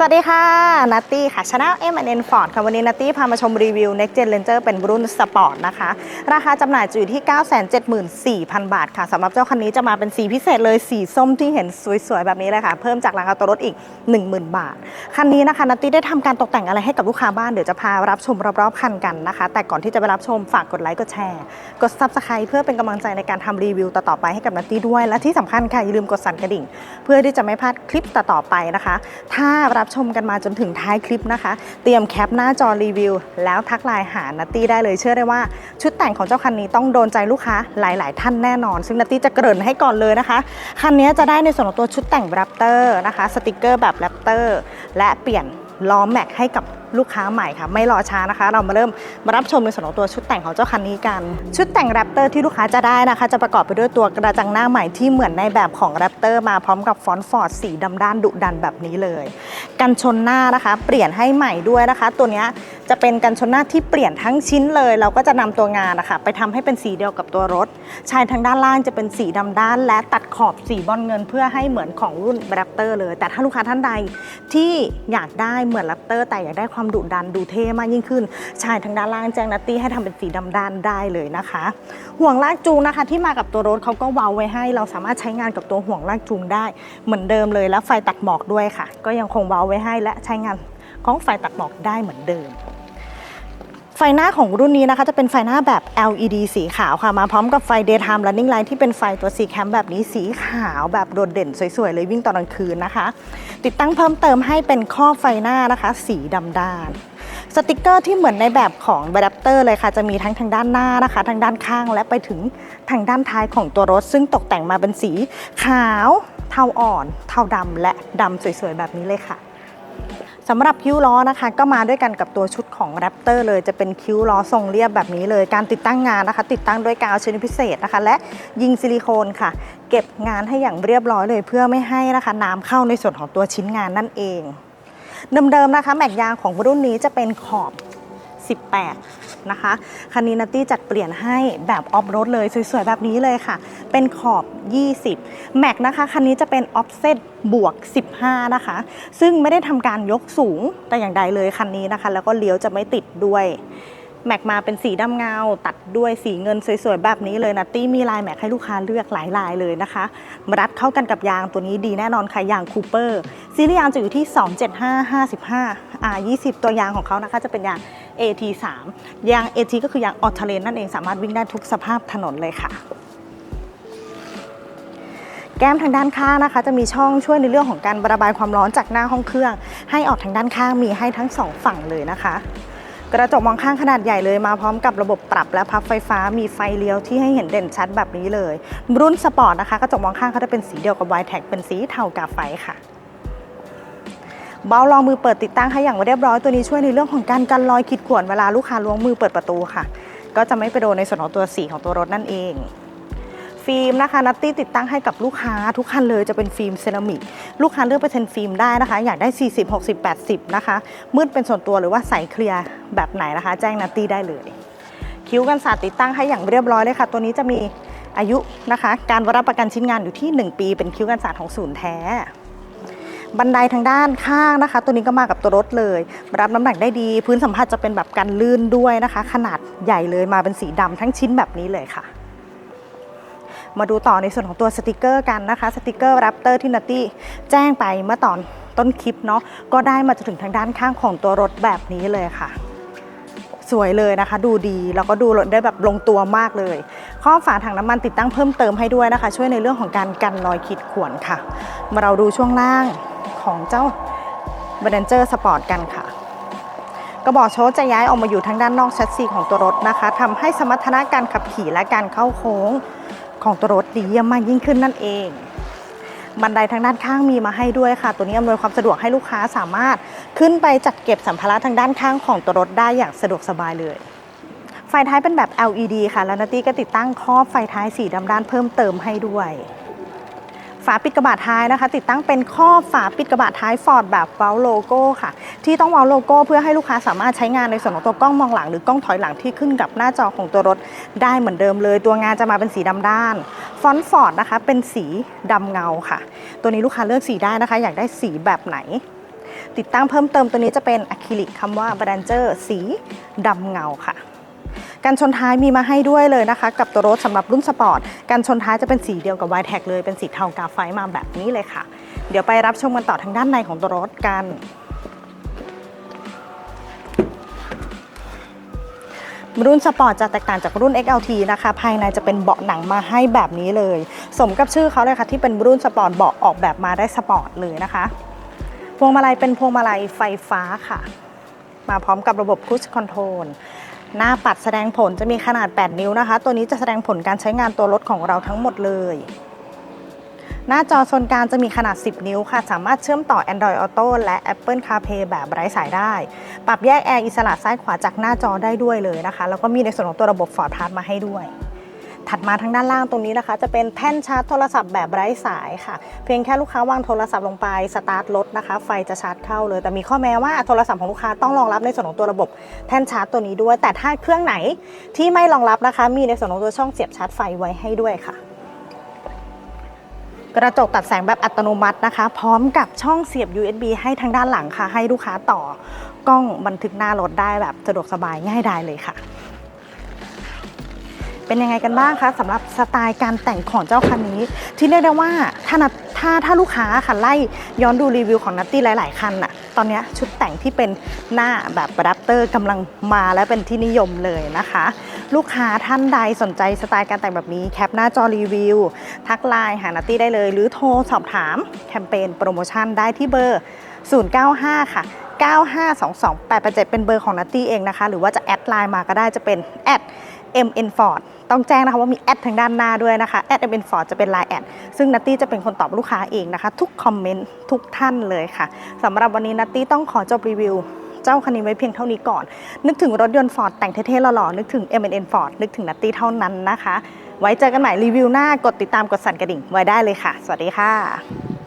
สวัสดีค่ะนัตตี้ค่ะช anel M N Ford ค่ะ วันนี้นัตตี้พามาชมรีวิว Next Gen Ranger เป็นรุ่นสปอร์ตนะคะ ราคาจำหน่ายจะอยู่ที่ 974,000 บาทค่ะสำหรับเจ้าคันนี้จะมาเป็นสีพิเศษเลยสีส้มที่เห็นสวยๆ แบบนี้เลยค่ะ เพิ่มจากราคาตัวรถอีก 10,000 บาท คันนี้นะคะนัตตี้ได้ทำการตกแต่งอะไรให้กับลูกค้าบ้านเดี๋ยวจะพารับชมรอบๆคันกันนะคะ แต่ก่อนที่จะไปรับชมฝากกดไลค์กดแชร์กด Subscribe เพื่อเป็นกำลังใจในการทำรีวิวต่อๆไปให้กับนัตตี้ด้วยและที่สำคัญค่ะอย่าลืมกดสั่นกระดิ่ง เพื่อที่จะไม่พลาดคลิปต่อๆไปนะคะ ถ้ารับชมกันมาจนถึงท้ายคลิปนะคะ เตรียมแคปหน้าจอรีวิว แล้วทักไลน์หานัตตี้ได้เลยเชื่อได้ว่า ชุดแต่งของเจ้าคันนี้ต้องโดนใจลูกค้าหลาย ๆ ท่านแน่นอน ซึ่งนัตตี้จะเกริ่นให้ก่อนเลยนะคะ คันนี้จะได้ในส่วนของตัวชุดแต่งแรปเตอร์นะคะสติกเกอร์แบบแรปเตอร์และเปลี่ยนล้อแม็กให้กับ ลูกค้าใหม่ค่ะ ไม่รอช้านะคะ เรามาเริ่มมารับชมในส่วนของตัวชุดแต่งของเจ้าคันนี้กัน ชุดแต่งแรปเตอร์ที่ลูกค้าจะได้นะคะ จะประกอบไปด้วยตัวกระจังหน้าใหม่ที่เหมือนในแบบของแรปเตอร์มาพร้อมกับฟอนต์ฟอร์ดสีดำด้านดุดันแบบนี้เลย กันชนหน้านะคะ เปลี่ยนให้ใหม่ด้วยนะคะ ตัวเนี้ย จะเป็นกันชนหน้าที่เปลี่ยนทั้งชิ้นเลย เราก็จะนำตัวงานนะคะไปทำให้เป็นสีเดียวกับตัวรถ ชายทางด้านล่างจะเป็นสีดำด้าน และตัดขอบสีบอลเงิน เพื่อให้เหมือนของรุ่นแรปเตอร์เลย แต่ถ้าลูกค้าท่านใดที่อยากได้เหมือนแรปเตอร์แต่อยากได้ความดุดันดูเท่มากยิ่งขึ้น ชายทางด้านล่างแจ้งนัตตี้ให้ทำเป็นสีดำด้านได้เลยนะคะ ห่วงลากจูงนะคะ ที่มากับตัวรถเขาก็ว้าไว้ให้ เราสามารถใช้งานกับตัวห่วงลากจูงได้ เหมือนเดิมเลยแล้วไฟตัดหมอกด้วยค่ะ ก็ยังคงว้าไว้ให้และใช้งานของไฟตัดหมอกได้เหมือนเดิม ไฟหน้าของรุ่นนี้นะคะจะเป็นไฟหน้าแบบ LED สีขาวค่ะ มาพร้อมกับไฟ daytime running light ที่เป็นไฟตัวสีแคมแบบนี้สีขาวแบบโดดเด่นสวยๆ เลยวิ่งตอนกลางคืนนะคะ ติดตั้งเพิ่มเติมให้เป็นข้อไฟหน้านะคะ สีดำด้านสติกเกอร์ที่เหมือนในแบบของแรปเตอร์เลยค่ะ จะมีทั้งทางด้านหน้านะคะ ทางด้านข้างและไปถึงทางด้านท้ายของตัวรถ ซึ่งตกแต่งมาเป็นสีขาว เทาอ่อน เทาดำและดำสวยๆ แบบนี้เลยค่ะ สำหรับคิ้วล้อนะคะก็มาด้วยกันกับตัวชุดของแรปเตอร์เลยจะเป็นคิ้วล้อทรงเรียบแบบนี้เลย การติดตั้งงานนะคะ ติดตั้งด้วยกาวชนิดพิเศษนะคะ และยิงซิลิโคนค่ะ เก็บงานให้อย่างเรียบร้อยเลย เพื่อไม่ให้นะคะน้ำเข้าในส่วนของตัวชิ้นงานนั่นเองเดิมๆนะคะ แม็กยางของรุ่นนี้จะเป็นขอบ 18 นะคะคันนี้นัตตี้จัดเปลี่ยนให้แบบออฟโรดเลย สวยๆ แบบนี้เลยค่ะ เป็นขอบ 20 แม็กนะคะ คันนี้จะเป็นออฟเซตบวก 15 นะคะ ซึ่งไม่ได้ทำการยกสูงแต่อย่างใดเลยคันนี้นะคะ แล้วก็เลี้ยวจะไม่ติดด้วย แม็กมาเป็นสีดำเงา ตัดด้วยสีเงินสวยๆ แบบนี้เลยนัตตี้มีลายแม็กให้ลูกค้าเลือกหลายลายเลยนะคะมารัดเข้ากันกับยางตัวนี้ดีแน่นอนค่ะยางคูเปอร์ซีรีส์ยางจะอยู่ที่ 275 55 R 20 ตัวยางของเขานะคะจะเป็นยาง AT3 ยาง AT ก็คือยางออทเลนนั่นเองสามารถวิ่งได้ทุกสภาพถนนเลยค่ะแก้มทางด้านข้างนะคะ จะมีช่องช่วยในเรื่องของการระบายความร้อนจากหน้าห้องเครื่อง ให้ออกทางด้านข้างมีให้ทั้งสองฝั่งเลยนะคะ กระจกมองข้างขนาดใหญ่เลยมาพร้อมกับระบบปรับและพับไฟฟ้ามีไฟเลี้ยวที่ให้เห็นเด่นชัดแบบนี้เลย รุ่นสปอร์ตนะคะ กระจกมองข้างเขาจะเป็นสีเดียวกับ y t e c เป็นสีเทากาไฟค่ะเบาลองมือเปิดติดตั้งให้อย่างเรียบร้อยตัวนี้ช่วยในเรื่องของการกันรอยขีดข่วนเวลาลูกค้าล้วงมือเปิดประตูค่ะ ก็จะไม่ไปโดนในส่วนของตัวสีของตัวรถนั่นเอง ฟิล์มนะคะนัตตี้ติดตั้งให้กับลูกค้าทุกคันเลยจะเป็นฟิล์มเซรามิกลูกค้าเลือกเปอร์เซ็นต์ฟิล์มได้นะคะ อยากได้ 40 60 80 นะคะ มืดเป็นส่วนตัวหรือว่าใสเคลียร์แบบไหนนะคะ แจ้งนัตตี้ได้เลย คิ้วกันศาสตร์ติดตั้งให้อย่างเรียบร้อยเลยค่ะ ตัวนี้จะมีอายุนะคะ การรับประกันชิ้นงานอยู่ที่ 1 ปี เป็นคิ้วกันศาสตร์ของศูนย์แท้บันไดทางด้านข้างนะคะ ตัวนี้ก็มากับตัวรถเลย รับน้ำหนักได้ดี พื้นสัมผัสจะเป็นแบบกันลื่นด้วยนะคะ ขนาดใหญ่เลยมาเป็นสีดำทั้งชิ้นแบบนี้เลยค่ะ มาดูต่อในส่วนของตัวสติกเกอร์กันนะคะสติกเกอร์แรปเตอร์ที่นัตตี้แจ้งไปเมื่อตอนต้นคลิปเนาะก็ได้มาจนถึงทางด้านข้างของตัวรถแบบนี้เลยค่ะ สวยเลยนะคะ ดูดีแล้วก็ดูรถได้แบบลงตัวมากเลย ข้อฝาถังน้ำมันติดตั้งเพิ่มเติมให้ด้วยนะคะ ช่วยในเรื่องของการกันรอยขีดข่วนค่ะ มาเราดูช่วงล่างของเจ้า b r a n g e r Sport กันค่ะกระบอกโชจะย้ายออกมาอยู่ทางด้านนอกแชสซีของตัวรถนะคะทำให้สมรรถนะการขับขี่และการเข้าโค้ง ของตัวรถดีเยี่ยมมากยิ่งขึ้นนั่นเอง บันไดทางด้านข้างมีมาให้ด้วยค่ะ ตัวนี้อำนวยความสะดวกให้ลูกค้าสามารถขึ้นไปจัดเก็บสัมภาระทางด้านข้างของตัวรถได้อย่างสะดวกสบายเลยไฟท้ายเป็นแบบ LED ค่ะ แล้วนาตี้ก็ติดตั้งครอบไฟท้ายสีดำด้านเพิ่มเติมให้ด้วย ฝาปิดกระบะท้ายนะคะ ติดตั้งเป็นครอฝาปิดกระบะท้ายฟอร์ดแบบเว้าโลโก้ค่ะ ที่ต้องเว้าโลโก้เพื่อให้ลูกค้าสามารถใช้งานในส่วนของตัวกล้องมองหลังหรือกล้องถอยหลังที่ขึ้นกับหน้าจอของตัวรถได้เหมือนเดิมเลย ตัวงานจะมาเป็นสีดำด้าน ฟอนต์ฟอร์ดนะคะ เป็นสีดำเงาค่ะ ตัวนี้ลูกค้าเลือกสีได้นะคะ อยากได้สีแบบไหน ติดตั้งเพิ่มเติมตัวนี้จะเป็นอะคริลิกคำว่า b r a n g e r สีดำเงาค่ะ การชนท้ายมีมาให้ด้วยเลยนะคะ กับตัวรถสำหรับรุ่นสปอร์ตการชนท้ายจะเป็นสีเดียวกับ y t e c เลยเป็นสีเทากาไฟมาแบบนี้เลยค่ะ เดี๋ยวไปรับชมกันต่อทางด้านในของตัวรถกันรุ่นสปอร์ตจะแตกต่างจากรุ่น XLT นะคะ ภายในจะเป็นเบาะหนังมาให้แบบนี้เลย สมกับชื่อเขาเลยค่ะที่เป็นรุ่นสปอร์ตเบาะออกแบบมาได้สปอร์ตเลยนะคะ พวงมาลัยเป็นพวงมาลัยไฟฟ้าค่ะ มาพร้อมกับระบบ Cruise Control หน้าปัดแสดงผลจะมีขนาด 8 นิ้วนะคะ ตัวนี้จะแสดงผลการใช้งานตัวรถของเราทั้งหมดเลย หน้าจอโซนกลางจะมีขนาด 10 นิ้วค่ะ สามารถเชื่อมต่อ Android Auto และ Apple CarPlay แบบไร้สายได้ ปรับแยกแอร์อิสระซ้ายขวาจากหน้าจอได้ด้วยเลยนะคะ แล้วก็มีในส่วนของตัวระบบ Ford Pass มาให้ด้วย ถัดมาทางด้านล่างตรงนี้นะคะ จะเป็นแท่นชาร์จโทรศัพท์แบบไร้สายค่ะ เพียงแค่ลูกค้าวางโทรศัพท์ลงไปสตาร์ทรถนะคะ ไฟจะชาร์จเข้าเลย แต่มีข้อแม้ว่าโทรศัพท์ของลูกค้าต้องรองรับในส่วนของตัวระบบแท่นชาร์จตัวนี้ด้วย แต่ถ้าเครื่องไหนที่ไม่รองรับนะคะ มีในส่วนของตัวช่องเสียบชาร์จไฟไว้ให้ด้วยค่ะกระจกตัดแสงแบบอัตโนมัตินะคะ พร้อมกับช่องเสียบ USB ให้ทางด้านหลังค่ะ ให้ลูกค้าต่อกล้องบันทึกหน้ารถได้แบบสะดวกสบายง่ายดายเลยค่ะ เป็นยังไงกันบ้างคะสำหรับสไตล์การแต่งของเจ้าคันนี้ ที่เรียกได้ว่าถ้านัดถ้าถ้าลูกค้าค่ะไล่ย้อนดูรีวิวของนัตตี้หลาย ๆ คันอะตอนนี้ชุดแต่งที่เป็นหน้าแบบอะแดปเตอร์กำลังมาและเป็นที่นิยมเลยนะคะ ลูกค้าท่านใดสนใจสไตล์การแต่งแบบนี้แคปหน้าจอรีวิว ทักไลน์หานัตตี้ได้เลย หรือโทรสอบถามแคมเปญโปรโมชั่นได้ที่เบอร์ 095 ค่ะ9522887 เป็นเบอร์ของนัตตี้เองนะคะ หรือว่าจะแอดไลน์มาก็ได้จะเป็นแอด MN Ford ต้องแจ้งนะคะว่ามีแอดทางด้านหน้าด้วยนะคะแอด MN Ford จะเป็นไลน์แอดซึ่งนัตตี้จะเป็นคนตอบลูกค้าเองนะคะ ทุกคอมเมนต์ทุกท่านเลยค่ะสำหรับวันนี้นัตตี้ต้องขอจบรีวิวเจ้าคันนี้ไว้เพียงเท่านี้ก่อน นึกถึงรถยนต์ Ford แต่งเท่ๆหล่อๆนึกถึง M&N Ford นึกถึงนัตตี้เท่านั้นนะคะ ไว้เจอกันใหม่รีวิวหน้ากดติดตามกดสั่นกระดิ่งไว้ได้เลยค่ะ สวัสดีค่ะ